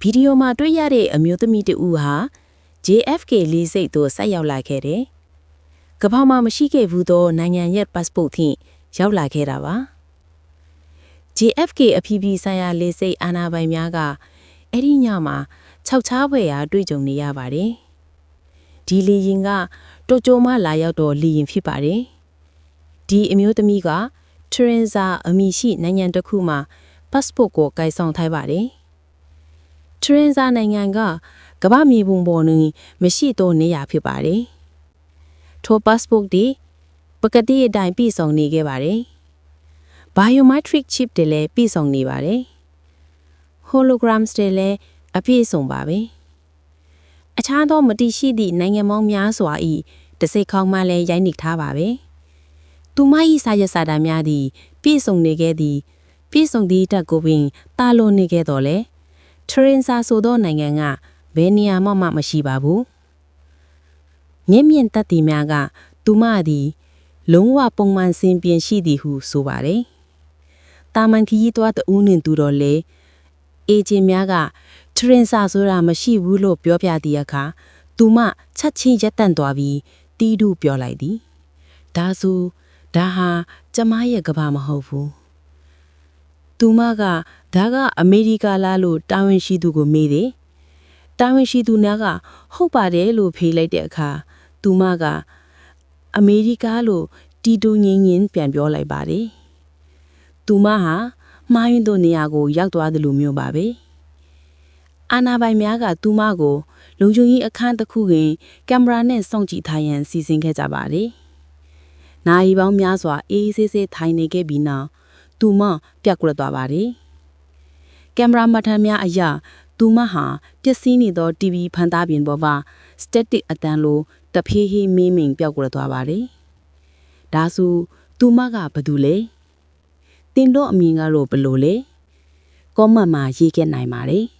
ဗီဒီယိုမှာတွေ့ရတဲ့အမျိုးသမီးတဦးဟာ JFK လေးစိတ်သို့ဆက်ရောက်လာခဲ့တယ်။ကမ္ဘာမှာမရှိခဲ့ဘူးသောနိုင်ငံရဲ့ passport ဖြင့်ရောက်လာခဲ့တာပါ။ JFK အပြည်ပြည်ဆိုင်ရာလေးစိတ်အာဏာပိုင်များကအဲ့ဒီညမှာခြောက်ချားဖွယ်ရာတွေ့ကြုံနေရပါတယ်။ဒီလေရင်ကတိုကျိုမှလာရောက်တော့လေရင်ဖြစ်ပါတယ်။ဒီအမျိုးသမီးကထရင်ဇာအမည်ရှိနိုင်ငံတစ်ခုမှာ passport ကိုကိုင်ဆောင်ထားပါတယ်။ထ ရင်ဇာနိုင်ငံကကမ္ဘာမြေပုံပေါ်တွင်မရှိသောနေရာဖြစ်ပါတယ်။ထို passport ဒီပကတိအတိုင်းပြည့်စုံနေခဲ့ပါတယ်။ biometric chip တွေလည်းပြည့်စုံနေပါတယ်။ holograms တွေလည်းအပြည့်စုံပါပဲ။အခြားသောမတိရှိသည့်နိုင်ငံပေါင်းများစွာ၏တစိတ်ခေါင်းမှလည်းရိုက်နှိပ်ထားပါပဲ။သူမ၏စာရစာတမ်းများသည်ပြည့်စုံနေခဲ့သည်ပြည့်စုံသည့်တက်ကိုပင်တာလွန်နေခဲ့တော်လဲ ထရင်စာဆိုသောနိုင်ငံကဘယ်နေရာမှမှမရှိပါဘူးမျက်မြင်သက်သေများကသူမသည် လုံးဝပုံမှန်စင်ပြင်ရှိသည်ဟုဆိုပါတယ်တာမန်ခရီးသွားတဦးနှင့်သူတော်လဲအေဂျင်များကထရင်စာဆိုတာမရှိဘူးလို့ပြောပြသည့်အခါသူမချက်ချင်းရက်တန့်သွားပြီးတီးတူးပြောလိုက်သည်ဒါဆိုဒါဟာကျမရဲ့ကဘာမဟုတ်ဘူး သူမကဒါကအမေရိကလားလို့တာဝန်ရှိသူကိုမေးတယ်။တာဝန်ရှိသူများကဟုတ်ပါတယ်လို့ဖြေလိုက်တဲ့အခါသူမကအမေရိကလို့တီတူငင်းငင်းပြန်ပြောလိုက်ပါတယ်။သူမဟာမှားယွင်းသောနေရာကိုရောက်သွားတယ်လို့မျိုးပါပဲ။အာနာပိုင်များကသူမကိုလုံခြုံရေးအခန်းတစ်ခုတွင်ကင်မရာနဲ့စောင့်ကြည့်ထားရန်စီစဉ်ခဲ့ကြပါတယ်။နာရီပေါင်းများစွာအေးအေးဆေးဆေးထိုင်နေခဲ့ပြီးနောက် သူမပြက်ကွက်သွားပါတယ်။ကင်မရာမှတ်တမ်းများအရသူမဟာပျက်စီးနေသော TV ဖန်သားပြင်ပေါ်မှာ static အတန်းလိုတဖြည်းဖြည်းမင်းမင်ပြောက်ကွယ်သွားပါတယ်။ဒါဆိုသူမကဘာတူလဲ။တင်တော့အမြင်ကတော့ဘလို့လဲ။ကောမန့်မှာရေးခဲ့နိုင်ပါတယ်။